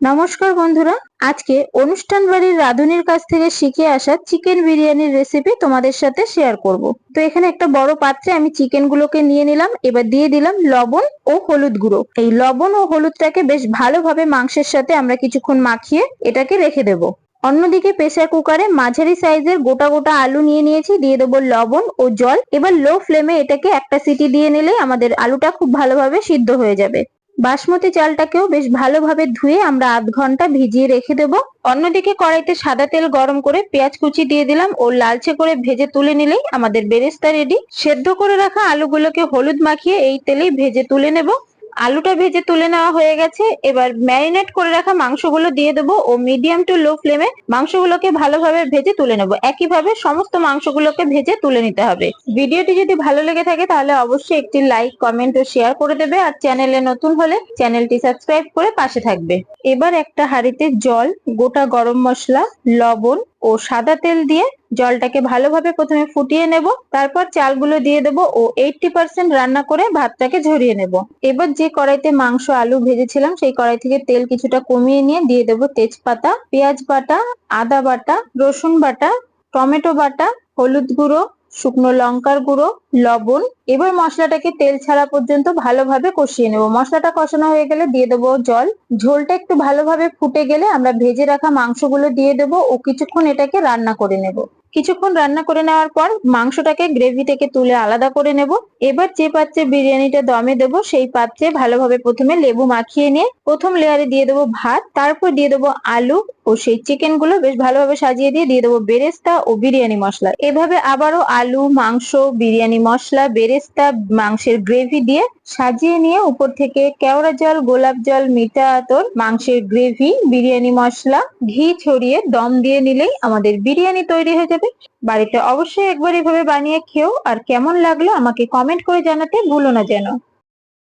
নমস্কার বন্ধুরা, আজকে অনুষ্ঠান বাড়ির রাঁধুনির কাছ থেকে শিখে আসা চিকেন বিরিয়ানির রেসিপি তোমাদের সাথে শেয়ার করব। তো এখানে একটা বড় পাত্রে আমি চিকেন গুলোকে নিয়ে নিলাম, এবার দিয়ে দিলাম লবণ ও হলুদ গুঁড়ো। এই লবণ ও হলুদটাকে বেশ ভালোভাবে মাংসের সাথে আমরা কিছুক্ষণ মাখিয়ে এটাকে রেখে দেব। অন্যদিকে প্রেসার কুকারে মাঝারি সাইজের গোটা গোটা আলু নিয়ে নিয়েছি, দিয়ে দেবো লবণ ও জল। এবার লো ফ্লেমে এটাকে একটা সিটি দিয়ে নিলে আমাদের আলুটা খুব ভালোভাবে সিদ্ধ হয়ে যাবে। বাসমতি চালটাকেও বেশ ভালোভাবে ধুয়ে আমরা আধ ঘণ্টা ভিজিয়ে রেখে দেব। অন্যদিকে কড়াইতে সাদা তেল গরম করে পেঁয়াজ কুচি দিয়ে দিলাম ও লালচে করে ভেজে তুলে নিলেই আমাদের বেরেস্তা রেডি সেদ্ধ করে রাখা আলুগুলোকে হলুদ মাখিয়ে এই তেলেই ভেজে তুলে নেব। আলুটা ভেজে তুলে নেওয়া হয়ে গেছে। এবার ম্যারিনেট করে রাখা মাংসগুলো দিয়ে দেবো ও মিডিয়াম টু লো ফ্লেমে মাংসগুলোকে ভালোভাবে ভেজে তুলে নেব। একইভাবে সমস্ত মাংসগুলোকে ভেজে তুলে নিতে হবে। ভিডিওটি যদি ভালো লেগে থাকে তাহলে অবশ্যই একটি লাইক, কমেন্ট ও শেয়ার করে দেবে আর চ্যানেলে নতুন হলে চ্যানেলটি সাবস্ক্রাইব করে পাশে থাকবে। এবার একটা হাঁড়িতে জল, গোটা গরম মশলা, লবণ ও সাদা তেল দিয়ে জলটাকে ভালোভাবে প্রথমে ফুটিয়ে নেব, তারপর চালগুলো দিয়ে দেব ও এইটটি পার্সেন্ট রান্না করে ভাতটাকে ঝরিয়ে নেব। এবার যে কড়াইতে মাংস, আলু ভেজেছিলাম, সেই কড়াই থেকে তেল কিছুটা কমিয়ে নিয়ে দিয়ে দেব তেজপাতা, পেঁয়াজ বাটা, আদা বাটা, রসুন বাটা, টমেটো বাটা, হলুদ গুঁড়ো শুকনো লঙ্কার গুঁড়ো, লবণ, এবার মশলাটাকে তেল ছাড়া পর্যন্ত ভালোভাবে কষিয়ে নেব। মশলাটা কষানো হয়ে গেলে দিয়ে দেবো জল। ঝোলটা একটু ভালোভাবে ফুটে গেলে আমরা ভেজে রাখা মাংসগুলো দিয়ে দেবো ও কিছুক্ষণ এটাকে রান্না করে নেব। কিছুক্ষণ রান্না করে নেওয়ার পর মাংসটাকে গ্রেভি থেকে তুলে আলাদা করে নেব। এবার যে পাত্রে বিরিয়ানিটা দমে দেব, সেই পাত্রে ভালোভাবে প্রথমে লেবু মাখিয়ে নিয়ে প্রথম লেয়ারে দিয়ে দেবো ভাত, তারপর দিয়ে দেবো আলু ও সেই চিকেনগুলো বেশ ভালোভাবে সাজিয়ে দিয়ে দিয়ে দেবো বেরেস্তা ও বিরিয়ানি মশলা। এভাবে আবারও আলু, মাংস, বিরিয়ানি মশলা, বেরেস্তা, মাংসের গ্রেভি দিয়ে সাজিয়ে নিয়ে উপর থেকে কেওড়া জল, গোলাপ জল, মিঠা আতর, মাংসের গ্রেভি বিরিয়ানি মশলা, ঘি ছড়িয়ে দম দিয়ে নিলেই আমাদের বিরিয়ানি তৈরি হয়ে যাবে। বাড়িতে অবশ্যই একবার এভাবে বানিয়ে খেও, আর কেমন লাগল আমাকে কমেন্ট করে জানাতে ভুলো না যেন।